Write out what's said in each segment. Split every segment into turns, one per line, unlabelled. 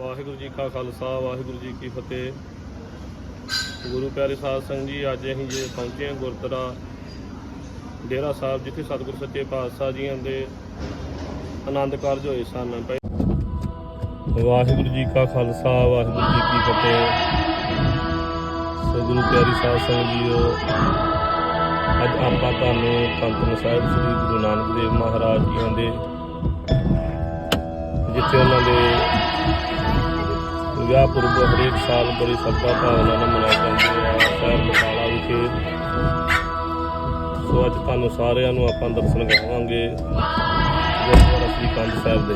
ਵਾਹਿਗੁਰੂ ਜੀ ਕਾ ਖਾਲਸਾ, ਵਾਹਿਗੁਰੂ ਜੀ ਕੀ ਫਤਿਹ। ਗੁਰੂ ਪਿਆਰੇ ਸਾਧ ਸੰਗਤ ਜੀ, ਅੱਜ ਅਸੀਂ ਜੇ ਪਹੁੰਚੇ ਹਾਂ ਗੁਰਦੁਆਰਾ ਡੇਰਾ ਸਾਹਿਬ, ਜਿੱਥੇ ਸਤਿਗੁਰ ਸੱਚੇ ਪਾਤਸ਼ਾਹ ਜੀਆਂ ਦੇ ਆਨੰਦ ਕਾਰਜ ਹੋਏ ਸਨ। ਵਾਹਿਗੁਰੂ ਜੀ ਕਾ ਖਾਲਸਾ, ਵਾਹਿਗੁਰੂ ਜੀ ਕੀ ਫਤਿਹ। ਸੋ ਗੁਰੂ ਪਿਆਰੀ ਸਾਧ ਸੰਗਤ ਜੀਓ, ਅੱਜ ਆਪਾਂ ਤੁਹਾਨੂੰ ਕੰਤਨ ਸਾਹਿਬ ਸ੍ਰੀ ਗੁਰੂ ਨਾਨਕ ਦੇਵ ਮਹਾਰਾਜ ਜੀਆਂ ਦੇ, ਜਿੱਥੇ ਉਹਨਾਂ ਦੇ ਵਿਆਹ ਪੁਰਬ ਹਰੇਕ ਸਾਲ ਬੜੀ ਸੱਤਾ ਭਾਵਨਾ ਨਾਲ ਮਨਾਇਆ ਜਾਂਦਾ ਆ, ਸ਼ਹਿਰ ਬਟਾਲਾ ਵਿਖੇ। ਸੋ ਅੱਜ ਤੁਹਾਨੂੰ ਸਾਰਿਆਂ ਨੂੰ ਆਪਾਂ ਦਰਸ਼ਨ ਕਰਾਵਾਂਗੇ ਗੁਰਦੁਆਰਾ ਸ੍ਰੀ ਕੰਧ ਸਾਹਿਬ ਦੇ।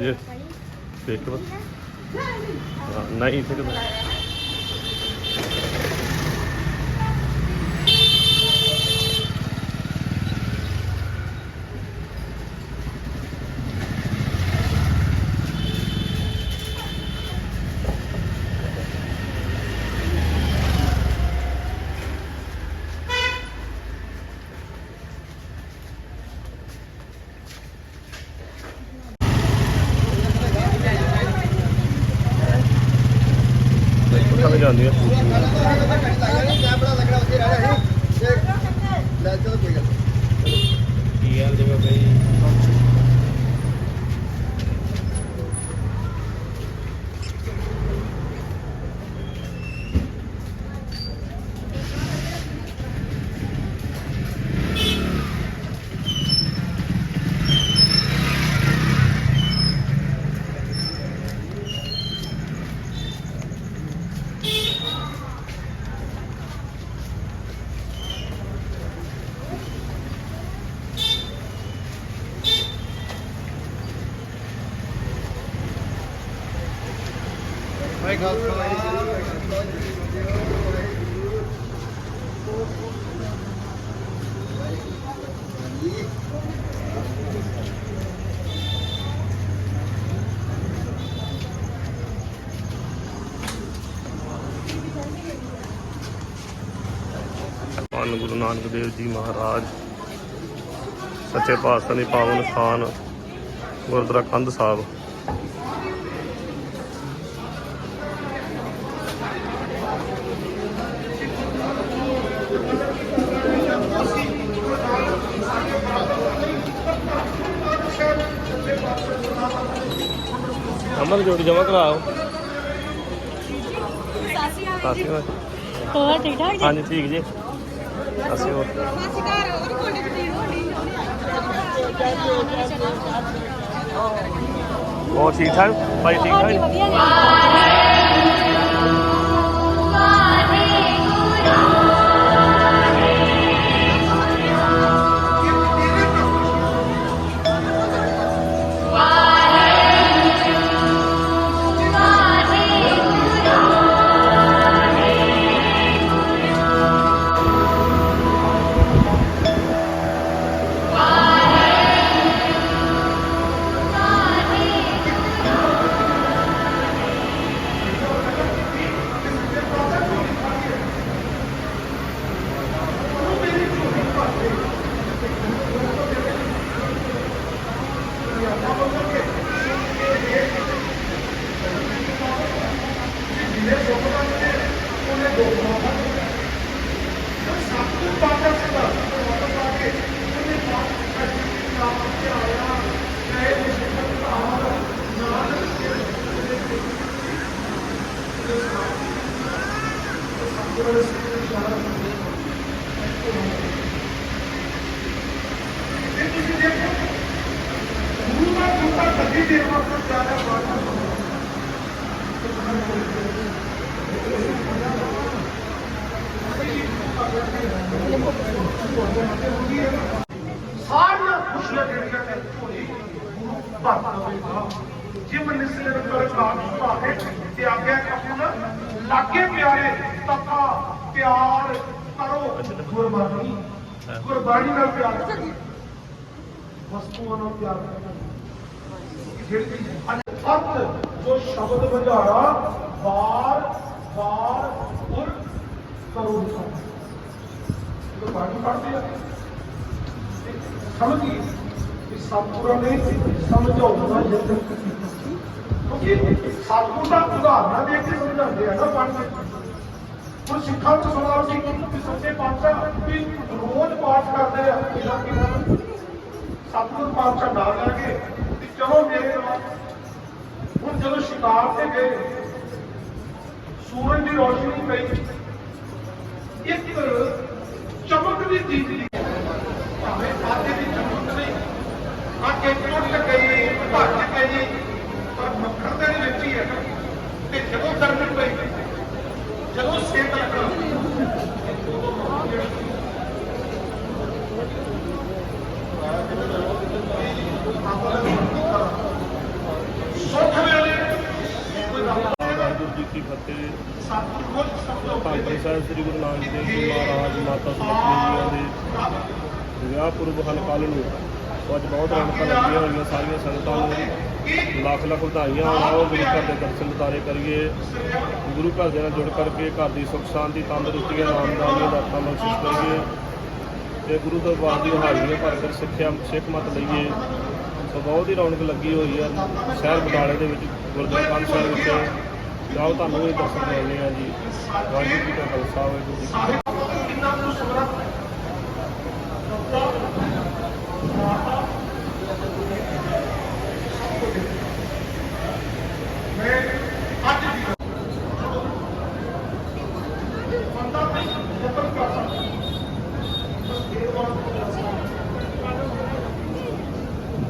ਹਾਂਜੀ। ਦੇਖ ਲਓ। ਨਹੀਂ ਫਿਰ ਕਿੱਥਾਂ ਨੂੰ ਜਾਂਦੀ ਆ ਕੀ ਹਾਲ ਜੀ ਬਾਬਾ ਜੀ ਧੰਨ ਗੁਰੂ ਨਾਨਕ ਦੇਵ ਜੀ ਮਹਾਰਾਜ ਸੱਚੇ ਪਾਤਸ਼ਾਹ ਦੀ ਪਾਵਨ ਸਥਾਨ ਗੁਰਦੁਆਰਾ ਕੰਧ ਸਾਹਿਬ। ਅਮਰ ਜੋੜੀ ਜਮਾ ਕਰਾਓ। ਅਕਾਲ
ਹੋਰ ਠੀਕ ਠਾਕ ਜੀ?
ਹਾਂਜੀ ਠੀਕ ਜੀ। ਅਸੀਂ ਹੋਰ। ਹੋਰ ਠੀਕ ਠਾਕ? ਭਾਈ ਠੀਕ ਠਾਕ
ਹਾਂਜੀ ਵਧੀਆ ਜੀ।
ਲਾਗੇ ਪਿਆਰੇ ਤਥਾ ਪਿਆਰ ਕਰੋ। ਗੁਰਬਾਣੀ ਗੁਰਬਾਣੀ ਨਾਲ ਪਿਆਰ ਕਰੋ। ਵਸਤੂਆਂ ਨਾਲ ਪਿਆਰ ਕਰੋ। ਜਿਹੜੀ ਅਰਥ ਜੋ ਸ਼ਬਦ ਵਜਾਰਾ ਵਾਰ ਵਾਰ ਗੁਰ ਕਰੋ ਗੁਰਬਾਣੀ ਪੜ੍ਹਦੇ ਆ। ਸਮਝੀ ਕਿ ਸਤਿਗੁਰਾਂ ਨੇ ਸਮਝਾਉਣਾ ਯਤਨ ਕਿਉਂਕਿ ਸਤਿਗੁਰ ਦਾ ਉਦਾਹਰਨਾਂ ਦੇ ਕੇ ਸਮਝਾਉਂਦੇ ਆ ਨਾ ਪੰਡਤ ਹੁਣ ਸਿੱਖਾਂ ਤੋਂ ਸੁਣਾਓ ਸੀ ਕਿ ਸੱਚੇ ਪਾਤਸ਼ਾਹ ਵੀ ਰੋਜ਼ ਪਾਠ ਕਰਦੇ ਆ, ਕਿਹਦਾ ਕਿਹਦਾ? ਸਤਿਗੁਰ ਪਾਤਸ਼ਾਹ ਨਾਲ ਲੈ ਕੇ ਤੇ ਚਲੋ ਮੇਰੇ ਨਾਲ ਹੁਣ ਜਦੋਂ ਸ਼ਿਕਾਰ ਤੇ ਗਏ, ਸੂਰਜ ਦੀ ਰੋਸ਼ਨੀ ਪਈ। ਇੱਕ ਚਮਕ ਦੀ ਦੀਦੀ ਭਾਵੇਂ ਆਦੇ ਦੀ ਚਮਕ ਨਹੀਂ। ਆ ਕੇ ਕੋਟ ਗਈ ਭੱਜ ਗਈ ਪਰ ਮੱਖਣ ਦੇ ਵਿੱਚ ਹੀ ਹੈ। ਤੇ ਜਦੋਂ ਗਰਮੀ ਪਈ ਜਦੋਂ ਸੇਤ ਲੱਗਣਾ
ਜੀ ਕੀ ਫਤਿਹ
ਸਤਿਗੁਰ
ਭਾਈ ਸਾਹਿਬ ਸ੍ਰੀ ਗੁਰੂ ਨਾਨਕ ਦੇਵ ਜੀ ਮਹਾਰਾਜ, ਮਾਤਾ ਸੁਲੱਖਣੀ ਜੀਆਂ ਦੇ ਵਿਆਹ ਪੁਰਬ ਹਨ ਕੱਲ ਨੂੰ ਅੱਜ ਬਹੁਤ ਰੌਣਕਾਂ ਲੱਗੀਆਂ ਹੋਈਆਂ ਸਾਰੀਆਂ ਸੰਗਤਾਂ ਨੂੰ। ਲੱਖ ਲੱਖ ਵਧਾਈਆਂ ਹੋਣ। ਆਓ ਗੁਰੂ ਘਰ ਦੇ ਦਰਸ਼ਨ ਦਿਦਾਰੇ ਕਰੀਏ। ਗੁਰੂ ਘਰ ਦੇ ਨਾਲ ਜੁੜ ਕਰਕੇ ਘਰ ਦੀ ਸੁੱਖ ਸ਼ਾਂਤੀ ਤੰਦਰੁਸਤੀ ਆਮਦਾਨੀਆਂ ਦਾ ਤਾਂ ਬਖਸ਼ਿਸ਼ ਕਰੀਏ। ਤੇ ਗੁਰੂ ਦਰਬਾਰ ਦੀ ਹਾਜ਼ਰੀਆਂ ਭਰ ਕੇ ਸਿੱਖਿਆ ਸਿੱਖ ਮਤ ਲਈਏ। ਸੋ ਬਹੁਤ ਹੀ ਰੌਣਕ ਲੱਗੀ ਹੋਈ ਹੈ ਸ਼ਹਿਰ ਬਟਾਲੇ ਦੇ ਵਿੱਚ, ਗੁਰਦੁਆਰਾ ਕੰਨ ਸਾਹਿਬ ਵਿੱਚ। ਜਾਓ, ਤੁਹਾਨੂੰ ਇਹ ਦਰਸ਼ਨ ਕਰਾਉਂਦੇ ਆ ਜੀ। ਵਾਹਿਗੁਰੂ ਜੀ ਕਾ ਖਾਲਸਾ, ਵਾਹਿਗੁਰੂ ਜੀ ਕੀ ਫਤਿਹ
ਕਿੰਨਾ ਨੂੰ ਸਮਰੱਥ ਮੈਂ ਅੱਜ ਵੀ ਬੰਦਾ ਨਹੀਂ ਯਤਨ ਕਰ ਸਕਦਾ ਬਸ ਇਹ ਬਾਤ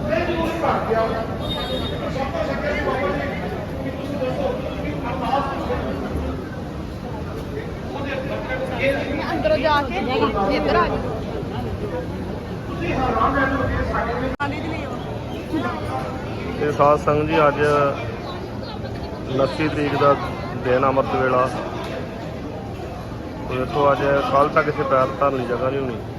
ਮੈਂ ਜੋ ਕਰ ਗਿਆ ਸਭ ਤੋਂ ਸੱਚੇ ਦੀ ਬਾਬਾ ਜੀ ਕਿ ਤੁਸੀਂ ਦੱਸੋ ਕਿ ਅਰਦਾਸ ਉਹਦੇ ਅੰਦਰ
ਅੰਦਰੋਂ ਜਾ ਕੇ ਇੱਧਰ ਆ ਜਾ
ਤੇ ਸਾਧ ਸੰਗਤ ਜੀ, ਅੱਜ 29 ਤਰੀਕ ਦਾ ਦਿਨ ਅੰਮ੍ਰਿਤ ਵੇਲਾ। ਤੇ ਦੇਖੋ ਅੱਜ ਕੱਲ ਤੱਕ ਇੱਥੇ ਪੈਰ ਧਰਨ ਦੀ ਜਗ੍ਹਾ ਨਹੀਂ ਹੋਣੀ।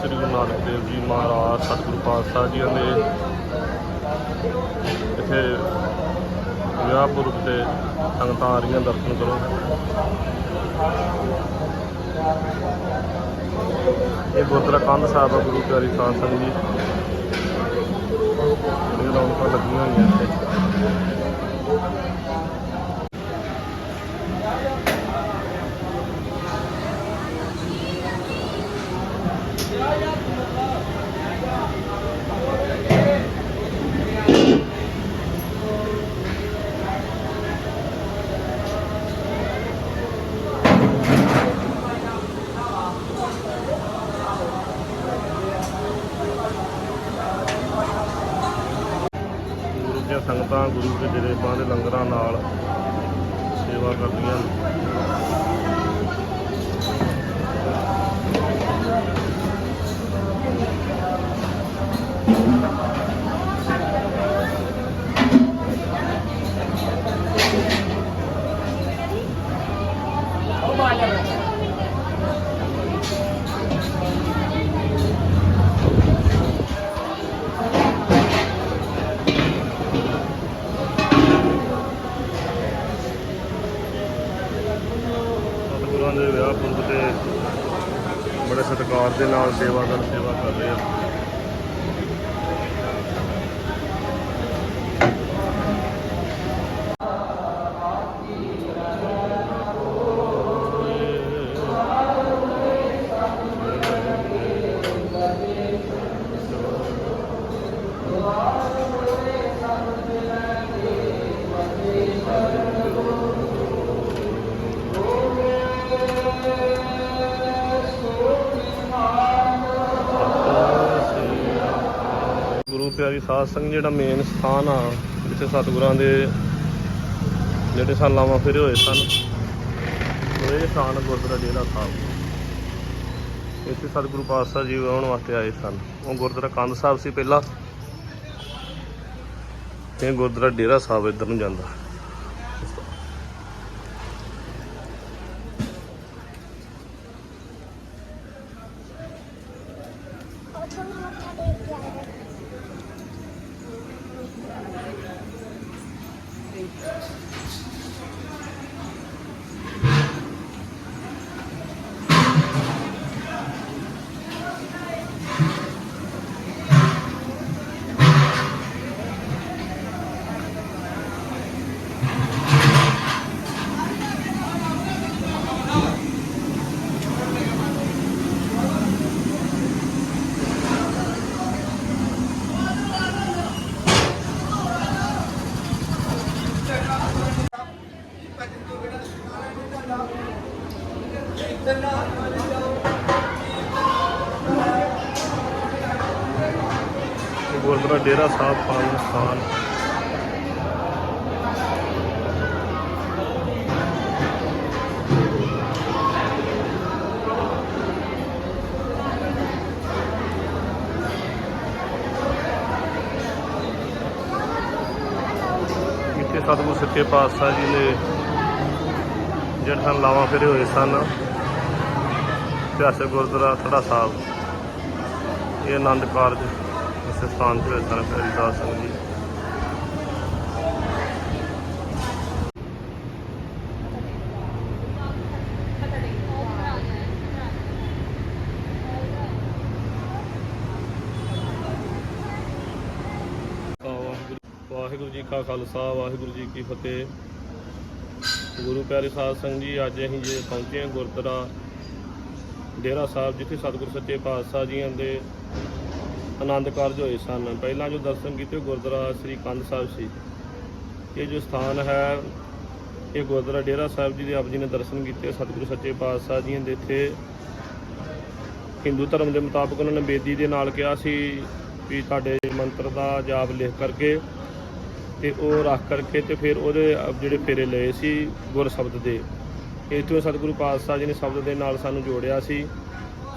ਸ੍ਰੀ ਗੁਰੂ ਨਾਨਕ ਦੇਵ ਜੀ ਮਹਾਰਾਜ, ਸਤਿਗੁਰੂ ਪਾਤਸ਼ਾਹ ਜੀ ਦੇ ਇੱਥੇ ਵਿਆਹ ਪੁਰਬ ਤੇ ਸੰਗਤਾਂ ਆ ਰਹੀਆਂ ਦਰਸ਼ਨ ਕਰੋ। ਇਹ ਗੁਰਦੁਆਰਾ ਕੰਧ ਸਾਹਿਬ ਦਾ ਗੁਰੂ ਪਿਆਰੀ ਸਾਧ ਸੰਗਤ ਜੀ। ਇਹ ਰੌਣਕਾਂ ਲੱਗੀਆਂ ਹੋਈਆਂ ਇੱਥੇ। ਗੁਰੂ ਪਿਆਰੀ ਸਾਧ ਸੰਗਤ ਜਿਹੜਾ ਮੇਨ ਸਥਾਨ ਆ, ਜਿੱਥੇ ਸਤਿਗੁਰਾਂ ਦੇ ਜਿਹੜੇ ਸਨ ਲਾਵਾਂ ਫੇਰੇ ਹੋਏ ਸਨ, ਉਹ ਇਹ ਸਥਾਨ ਗੁਰਦੁਆਰਾ ਡੇਰਾ ਸਾਹਿਬ ਇੱਥੇ ਸਤਿਗੁਰੂ ਪਾਤਸ਼ਾਹ ਜੀ ਆਉਣ ਵਾਸਤੇ ਆਏ ਸਨ। ਉਹ ਗੁਰਦੁਆਰਾ ਕੰਧ ਸਾਹਿਬ ਸੀ ਪਹਿਲਾਂ। ਤੇ ਗੁਰਦੁਆਰਾ ਡੇਰਾ ਸਾਹਿਬ ਇੱਧਰ ਨੂੰ ਜਾਂਦਾ। ਗੁਰਦੁਆਰਾ ਸਾਹਿਬ ਪਾਵਨ ਸਥਾਨ ਇੱਥੇ ਸਤਿਗੁਰ ਸੱਚੇ ਪਾਤਸ਼ਾਹ ਜੀ ਨੇ ਜਿਹੜੇ ਸਨ ਲਾਵਾਂ ਫੇਰੇ ਹੋਏ ਸਨ। ਇਤਿਹਾਸਕ ਗੁਰਦੁਆਰਾ ਥੜਾ ਸਾਹਿਬ, ਇਹ ਆਨੰਦ ਕਾਰਜ ਇਸ ਸਥਾਨ ਤੇ ਹੋਏ ਸਨ ਸਿੰਘ ਜੀ ਵਾਹਿਗੁਰੂ ਵਾਹਿਗੁਰੂ ਜੀ ਕਾ ਖਾਲਸਾ, ਵਾਹਿਗੁਰੂ ਜੀ ਕੀ ਫਤਿਹ। ਗੁਰੂ ਪਿਆਰੇ ਸਾਧ ਸੰਗਤ ਜੀ, ਅੱਜ ਅਸੀਂ ਜੇ ਪਹੁੰਚੇ ਹਾਂ ਗੁਰਦੁਆਰਾ ਡੇਰਾ ਸਾਹਿਬ, ਜਿੱਥੇ ਸਤਿਗੁਰ ਸੱਚੇ ਪਾਤਸ਼ਾਹ ਜੀਆਂ ਦੇ ਆਨੰਦ ਕਾਰਜ ਹੋਏ ਸਨ। ਪਹਿਲਾਂ ਜੋ ਦਰਸ਼ਨ ਕੀਤੇ ਗੁਰਦੁਆਰਾ ਸ੍ਰੀ ਕੰਧ ਸਾਹਿਬ ਸੀ। ਇਹ ਜੋ ਸਥਾਨ ਹੈ, ਇਹ ਗੁਰਦੁਆਰਾ ਡੇਰਾ ਸਾਹਿਬ ਜੀ ਦੇ ਆਪ ਜੀ ਨੇ ਦਰਸ਼ਨ ਕੀਤੇ। ਸਤਿਗੁਰੂ ਸੱਚੇ ਪਾਤਸ਼ਾਹ ਜੀ ਦੇ ਇੱਥੇ ਹਿੰਦੂ ਧਰਮ ਦੇ ਮੁਤਾਬਕ ਉਹਨਾਂ ਨੇ ਬੇਦੀ ਦੇ ਨਾਲ ਕਿਹਾ ਸੀ ਵੀ ਤੁਹਾਡੇ ਮੰਤਰ ਦਾ ਜਾਪ ਲਿਖ ਕਰਕੇ ਤੇ ਉਹ ਰੱਖ ਕਰਕੇ ਤੇ ਫਿਰ ਉਹਦੇ ਜਿਹੜੇ ਫੇਰੇ ਲਏ ਸੀ ਗੁਰ ਸ਼ਬਦ ਦੇ। ਇੱਥੋਂ ਸਤਿਗੁਰੂ ਪਾਤਸ਼ਾਹ ਜੀ ਨੇ ਸ਼ਬਦ ਦੇ ਨਾਲ ਸਾਨੂੰ ਜੋੜਿਆ ਸੀ।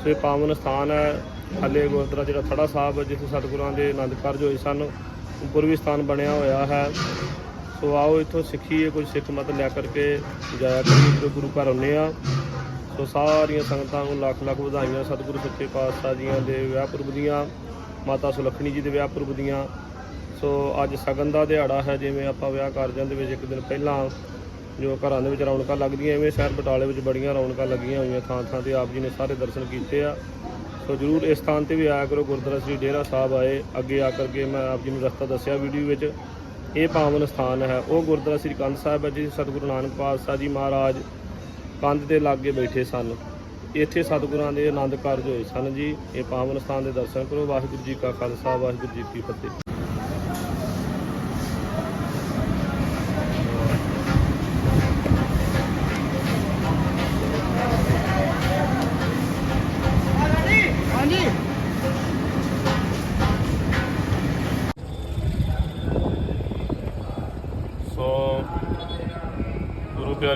ਸੋ ਇਹ ਪਾਵਨ ਸਥਾਨ ਹੈ। ਥੱਲੇ ਗੁਰਦੁਆਰਾ ਜਿਹੜਾ ਥੜਾ ਸਾਹਿਬ ਜਿੱਥੇ ਸਤਿਗੁਰਾਂ ਦੇ ਆਨੰਦ ਕਾਰਜ ਹੋਏ ਸਨ, ਉੱਪਰ ਵੀ ਸਥਾਨ ਬਣਿਆ ਹੋਇਆ ਹੈ। ਸੋ ਆਓ ਇੱਥੋਂ ਸਿੱਖੀਏ ਕੁਝ ਸਿੱਖ ਮਤ ਲੈ ਕਰਕੇ ਜਾਇਆ ਕਰੀਏ। ਜਦੋਂ ਗੁਰੂ ਘਰ ਆਉਂਦੇ ਆ ਸੋ ਸਾਰੀਆਂ ਸੰਗਤਾਂ ਨੂੰ ਲੱਖ ਲੱਖ ਵਧਾਈਆਂ। ਸਤਿਗੁਰੂ ਸੱਚੇ ਪਾਤਸ਼ਾਹ ਜੀਆਂ ਦੇ ਵਿਆਹ ਪੁਰਬ ਦੀਆਂ, ਮਾਤਾ ਸੁਲੱਖਣੀ ਜੀ ਦੇ ਵਿਆਹ ਪੁਰਬ ਦੀਆਂ। ਸੋ ਅੱਜ ਸਗਨ ਦਾ ਦਿਹਾੜਾ ਹੈ, ਜਿਵੇਂ ਆਪਾਂ ਵਿਆਹ ਕਾਰਜਾਂ ਦੇ ਵਿੱਚ ਇੱਕ ਦਿਨ ਪਹਿਲਾਂ ਜੋ ਘਰਾਂ ਦੇ ਵਿੱਚ ਰੌਣਕਾਂ ਲੱਗਦੀਆਂ, ਐਵੇਂ ਸ਼ਹਿਰ ਬਟਾਲੇ ਵਿੱਚ ਬੜੀਆਂ ਰੌਣਕਾਂ ਲੱਗੀਆਂ ਹੋਈਆਂ ਥਾਂ ਥਾਂ ਤੇ ਆਪ ਜੀ ਨੇ ਸਾਰੇ ਦਰਸ਼ਨ ਕੀਤੇ ਆ। ਸੋ ਜਰੂਰ ਇਸ ਸਥਾਨ ਤੇ ਵੀ ਆਇਆ ਕਰੋ, ਗੁਰਦੁਆਰਾ ਸ੍ਰੀ ਡੇਰਾ ਸਾਹਿਬ ਆਏ, ਅੱਗੇ ਆ ਕਰਕੇ ਮੈਂ ਆਪ ਜੀ ਨੂੰ ਰਸਤਾ ਦੱਸਿਆ ਵੀਡੀਓ ਵਿੱਚ। ਇਹ ਪਾਵਨ ਸਥਾਨ ਹੈ, ਉਹ ਗੁਰਦੁਆਰਾ ਸ੍ਰੀ ਕੰਧ ਸਾਹਿਬ ਹੈ ਜੀ ਸਤਿਗੁਰੂ ਨਾਨਕ ਪਾਤਸ਼ਾਹ ਜੀ ਮਹਾਰਾਜ ਕੰਧ ਦੇ ਲਾਗੇ ਬੈਠੇ ਸਨ। ਇੱਥੇ ਸਤਿਗੁਰਾਂ ਦੇ ਆਨੰਦ ਕਾਰਜ ਹੋਏ ਸਨ ਜੀ। ਇਹ ਪਾਵਨ ਸਥਾਨ ਦੇ ਦਰਸ਼ਨ ਕਰੋ। ਵਾਹਿਗੁਰੂ ਜੀ ਕਾ ਖਾਲਸਾ, ਵਾਹਿਗੁਰੂ ਜੀ ਕੀ ਫਤਿਹ।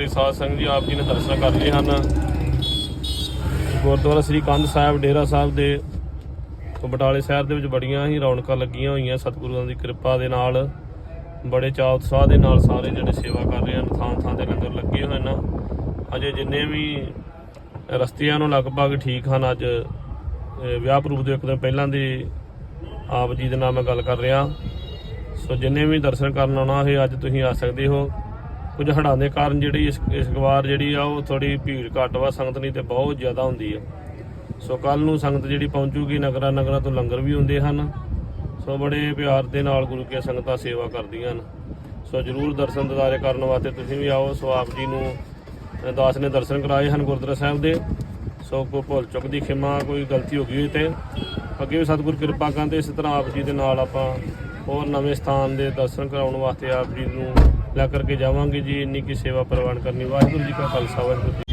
ਪਿਆਰੀ ਸਾਧ ਸੰਗਤ ਜੀ ਆਪ ਜੀ ਨੇ ਦਰਸ਼ਨ ਕਰ ਲਏ ਹਨ। ਗੁਰਦੁਆਰਾ ਸ੍ਰੀ ਕੰਧ ਸਾਹਿਬ, ਡੇਰਾ ਸਾਹਿਬ ਦੇ ਬਟਾਲੇ ਸ਼ਹਿਰ ਦੇ ਵਿੱਚ ਬੜੀਆਂ ਹੀ ਰੌਣਕਾਂ ਲੱਗੀਆਂ ਹੋਈਆਂ। ਸਤਿਗੁਰੂਆਂ ਦੀ ਕਿਰਪਾ ਦੇ ਨਾਲ, ਬੜੇ ਚਾਅ ਉਤਸ਼ਾਹ ਦੇ ਨਾਲ ਸਾਰੇ ਜਿਹੜੇ ਸੇਵਾ ਕਰ ਰਹੇ ਹਨ ਥਾਂ ਥਾਂ ਤੇ ਲੰਗਰ ਲੱਗੇ ਹੋਏ ਹਨ। ਅਜੇ ਜਿੰਨੇ ਵੀ ਰਸਤਿਆਂ ਨੂੰ ਲਗਭਗ ਠੀਕ ਹਨ, ਅੱਜ ਵਿਆਹ ਪ੍ਰੂਪ ਦੇ ਇੱਕ ਦਿਨ ਪਹਿਲਾਂ ਦੀ ਆਪ ਜੀ ਦੇ ਨਾਲ ਮੈਂ ਗੱਲ ਕਰ ਰਿਹਾ। ਸੋ ਜਿੰਨੇ ਵੀ ਦਰਸ਼ਨ ਕਰਨ ਆਉਣਾ ਹੈ ਅੱਜ ਤੁਸੀਂ ਆ ਸਕਦੇ ਹੋ। ਕੁਝ ਹੜ੍ਹਾਂ ਦੇ ਕਾਰਨ ਜਿਹੜੀ ਇਸ ਇਸ ਵਾਰ ਜਿਹੜੀ ਆ ਉਹ ਥੋੜੀ ਭੀੜ ਘੱਟ ਵਾ, ਸੰਗਤ ਨਹੀਂ ਤੇ ਬਹੁਤ ਜ਼ਿਆਦਾ ਹੁੰਦੀ ਆ। ਸੋ ਕੱਲ ਨੂੰ ਸੰਗਤ ਜਿਹੜੀ ਪਹੁੰਚੂਗੀ, ਨਗਰਾਂ ਨਗਰਾਂ ਤੋਂ ਲੰਗਰ ਵੀ ਹੁੰਦੇ ਹਨ। ਸੋ ਬੜੇ ਪਿਆਰ ਦੇ ਨਾਲ ਗੁਰੂ ਕੇ ਸੰਗਤਾਂ ਸੇਵਾ ਕਰਦੀਆਂ ਹਨ। ਸੋ ਜਰੂਰ ਦਰਸ਼ਨ ਦਿਦਾਰੇ ਕਰਨ ਵਾਸਤੇ ਤੁਸੀਂ ਵੀ ਆਓ। ਸੋ ਆਪ ਜੀ ਨੂੰ ਦਾਸ ਨੇ ਦਰਸ਼ਨ ਕਰਾਏ ਹਨ ਗੁਰਦੁਆਰਾ ਸਾਹਿਬ ਦੇ। ਸੋ ਕੋਈ ਭੁੱਲ ਚੁੱਕ ਦੀ ਖਿਮਾ ਕੋਈ ਗਲਤੀ ਹੋ ਗਈ ਹੋਈ ਤੇ ਅੱਗੇ ਵੀ ਸਤਿਗੁਰ ਕਿਰਪਾ ਕਰਨ ਤੇ ਇਸ ਤਰ੍ਹਾਂ ਆਪ ਜੀ ਦੇ ਨਾਲ ਆਪਾਂ ਹੋਰ ਨਵੇਂ ਸਥਾਨ ਦੇ ਦਰਸ਼ਨ ਕਰਾਉਣ ਵਾਸਤੇ ਆਪ ਜੀ ਨੂੰ ਲੈ ਕਰਕੇ ਜਾਵਾਂਗੇ ਜੀ। ਇੰਨੀ ਕੀ ਸੇਵਾ ਪ੍ਰਵਾਨ ਕਰਨੀ। ਵਾਹਿਗੁਰੂ ਜੀ ਕਾ ਖਾਲਸਾ, ਵਾਹਿਗੁਰੂ ਜੀ